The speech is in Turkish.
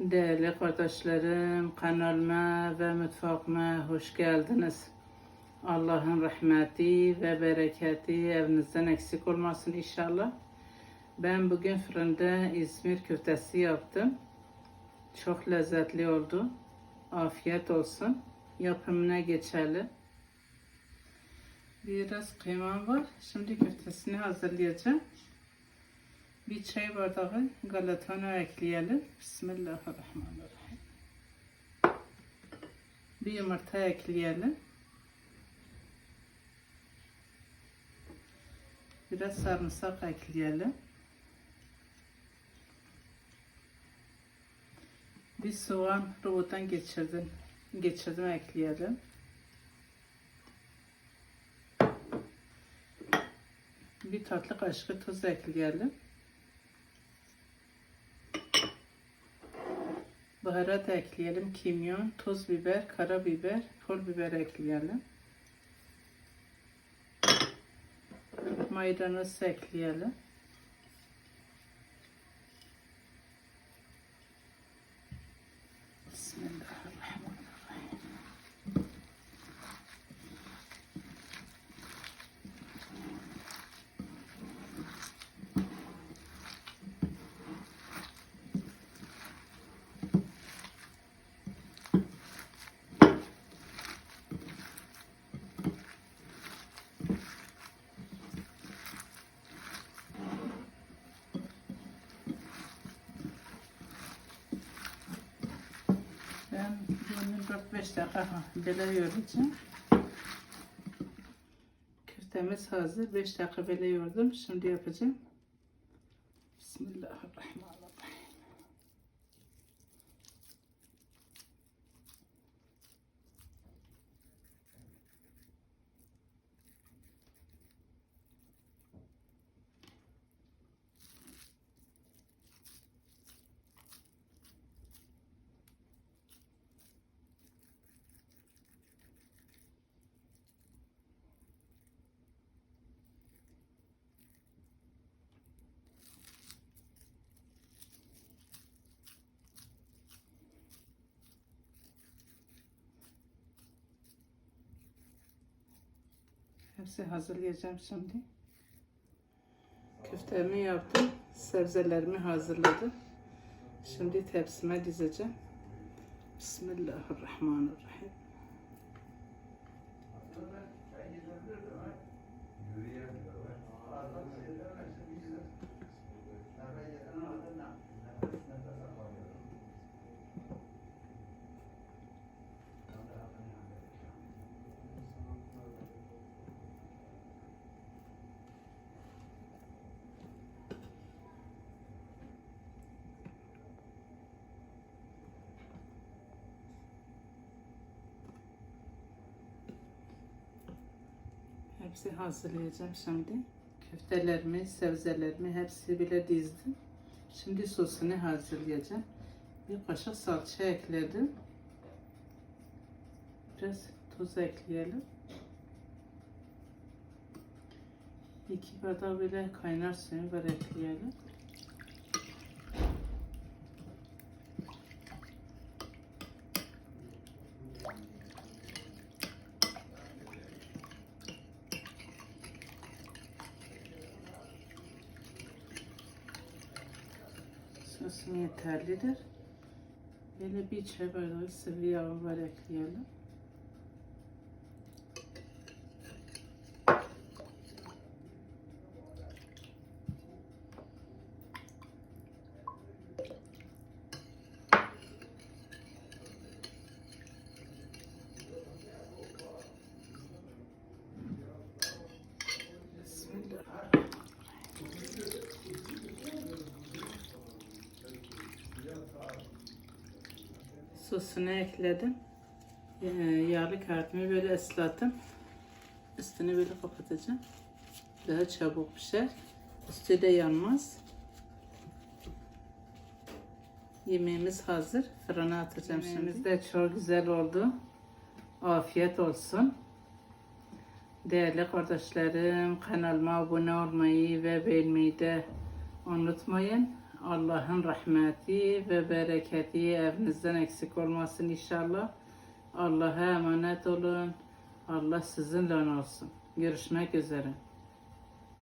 Değerli kardeşlerim, kanalıma ve mutfağıma hoş geldiniz. Allah'ın rahmeti ve bereketi evinizden eksik olmasın inşallah. Ben bugün fırında İzmir köftesi yaptım. Çok lezzetli oldu. Afiyet olsun. Yapımına geçelim. Biraz kıymam var. Şimdi köftesini hazırlayacağım. Bir çay bardağı galatano ekleyelim. Bismillahirrahmanirrahim. Bir yumurta ekleyelim. Biraz sarımsak ekleyelim. Bir soğan robottan geçirdim. Geçirdim ekleyelim. Bir tatlı kaşığı tuz ekleyelim. Baharat ekleyelim. Kimyon, toz biber, karabiber, pul biber ekleyelim. Maydanoz ekleyelim. Bismillahirrahmanirrahim. Ben bunu 4-5 dakika böyle yoğuracağım. Köftemiz hazır. 5 dakika böyle. Şimdi yapacağım. Bismillahirrahmanirrahim. Hepsi hazırlayacağım şimdi. Köftemi yaptım. Sebzelerimi hazırladım. Şimdi tepsime dizeceğim. Bismillahirrahmanirrahim. Hepsi hazırlayacağım şimdi. Köftelerimi, sebzelerimi hepsi bile dizdim. Şimdi sosunu hazırlayacağım. Bir kaşık salça ekledim. Biraz tuz ekleyelim. İki bardak bile kaynar suyu var ekleyelim. Sosum yeterlidir. Böyle bir çay bardağı sıvı yağ var ekleyelim. Bismillahirrahmanirrahim. Sosunu ekledim. Ee, yağlı kağıtımı böyle ıslattım. Üstünü böyle kapatacağım. Daha çabuk pişer. Üstü de yanmaz. Yemeğimiz hazır. Fırına atacağım şimdi. Yemeğimiz de çok güzel oldu. Afiyet olsun. Değerli kardeşlerim kanalıma abone olmayı ve beğenmeyi de unutmayın. Allah'ın rahmeti ve bereketi evinizden eksik olmasın inşallah. Allah'a emanet olun. Allah sizinle olsun. Görüşmek üzere.